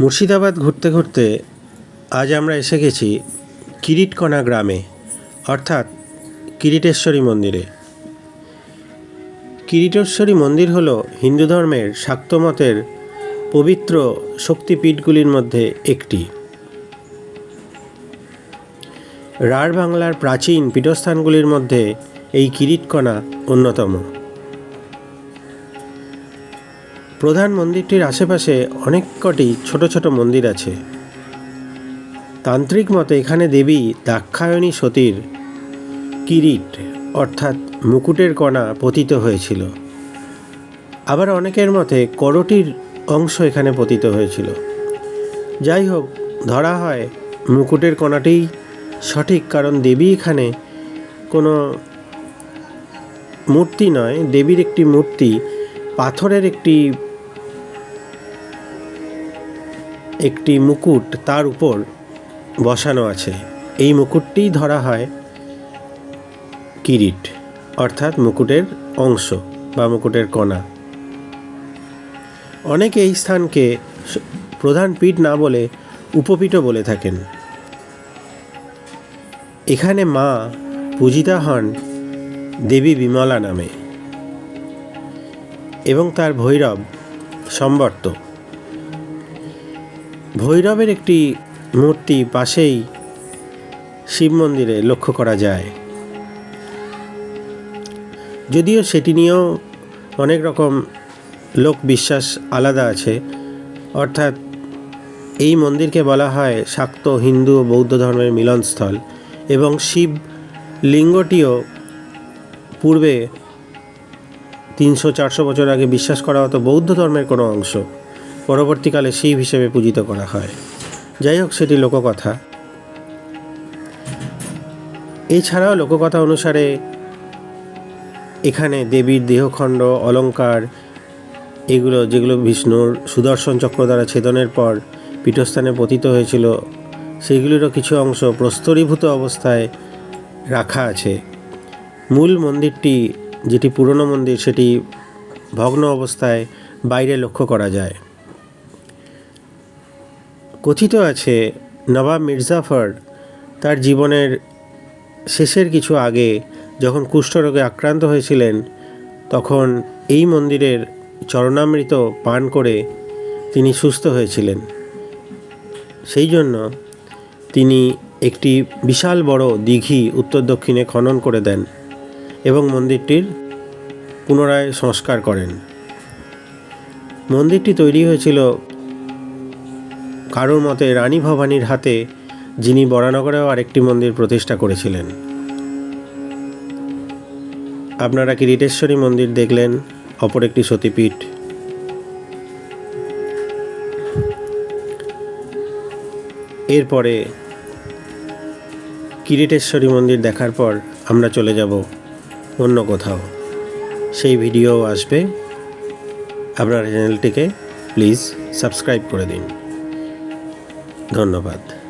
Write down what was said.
মুর্শিদাবাদ ঘুরতে ঘুরতে আজ আমরা এসে গেছি কিরিটকণা গ্রামে, অর্থাৎ কিরিটেশ্বরী মন্দিরে। কিরিটেশ্বরী মন্দির হল হিন্দু ধর্মের শাক্তমতের পবিত্র শক্তিপীঠগুলির মধ্যে একটি। রাঢ় বাংলার প্রাচীন পীঠস্থানগুলির মধ্যে এই কিরিটকণা অন্যতম। প্রধান মন্দিরটির আশেপাশে অনেক কটি ছোট ছোট মন্দির আছে। তান্ত্রিক মতে এখানে দেবী দাক্ষায়ণী সতীর কিরিট, অর্থাৎ মুকুটের কণা পতিত হয়েছিল। আবার অনেকের মতে করটির অংশ এখানে পতিত হয়েছিল। যাই হোক, ধরা হয় মুকুটের কণাটিই সঠিক, কারণ দেবী এখানে কোনো মূর্তি নয়। দেবীর একটি মূর্তি পাথরের একটি একটি মুকুট তার উপর বসানো আছে। এই মুকুটটিই ধরা হয় কিরিট, অর্থাৎ মুকুটের অংশ বা মুকুটের কণা। অনেকে এই স্থানকে প্রধান পীঠ না বলে উপপীঠও বলে থাকেন। এখানে মা পূজিতা হন দেবী বিমলা নামে এবং তার ভৈরব সম্বর্ত। ভৈরবের একটি মূর্তি পাশেই শিব মন্দিরে লক্ষ্য করা যায়। যদিও সেটি নিয়েও অনেক রকম লোক বিশ্বাস আলাদা আছে, অর্থাৎ এই মন্দিরকে বলা হয় শাক্ত হিন্দু ও বৌদ্ধ ধর্মের মিলনস্থল এবং শিব লিঙ্গটিও পূর্বে তিনশো চারশো বছর আগে বিশ্বাস করা হতো বৌদ্ধ ধর্মের কোনো অংশ। পরবর্তীকালে শিব হিসেবে পূজিত করা হয়। যাই হোক, সেটি লোককথা। এছাড়াও লোককথা অনুসারে এখানে দেবীর দেহখণ্ড, অলঙ্কার, এগুলো যেগুলো বিষ্ণুর সুদর্শন চক্র দ্বারা ছেদনের পর পীঠস্থানে পতিত হয়েছিল, সেগুলিরও কিছু অংশ প্রস্তরীভূত অবস্থায় রাখা আছে। মূল মন্দিরটি, যেটি পুরনো মন্দির, সেটি ভগ্ন অবস্থায় বাইরে লক্ষ্য করা যায়। কথিত আছে, নবাব মির্জাফর তার জীবনের শেষের কিছু আগে যখন কুষ্ঠরোগে আক্রান্ত হয়েছিলেন, তখন এই মন্দিরের চরণামৃত পান করে তিনি সুস্থ হয়েছিলেন। সেই জন্য তিনি একটি বিশাল বড় দিঘি উত্তর দক্ষিণে খনন করে দেন এবং মন্দিরটির পুনরায় সংস্কার করেন। মন্দিরটি তৈরি হয়েছিল কারোর মতে রানী ভবানীর হাতে যিনি বরানগরেও আরেকটি মন্দির প্রতিষ্ঠা করেছিলেন। আপনারা কিরিটেশ্বরী মন্দির দেখলেন? অপর একটি সতীপীঠ। এরপরে কিরিটেশ্বরী মন্দির দেখার পর আমরা চলে যাব অন্য কোথাও। সেই ভিডিও আসবে। আপনার চ্যানেলটিকে প্লিজ সাবস্ক্রাইব করে দিন। ধন্যবাদ।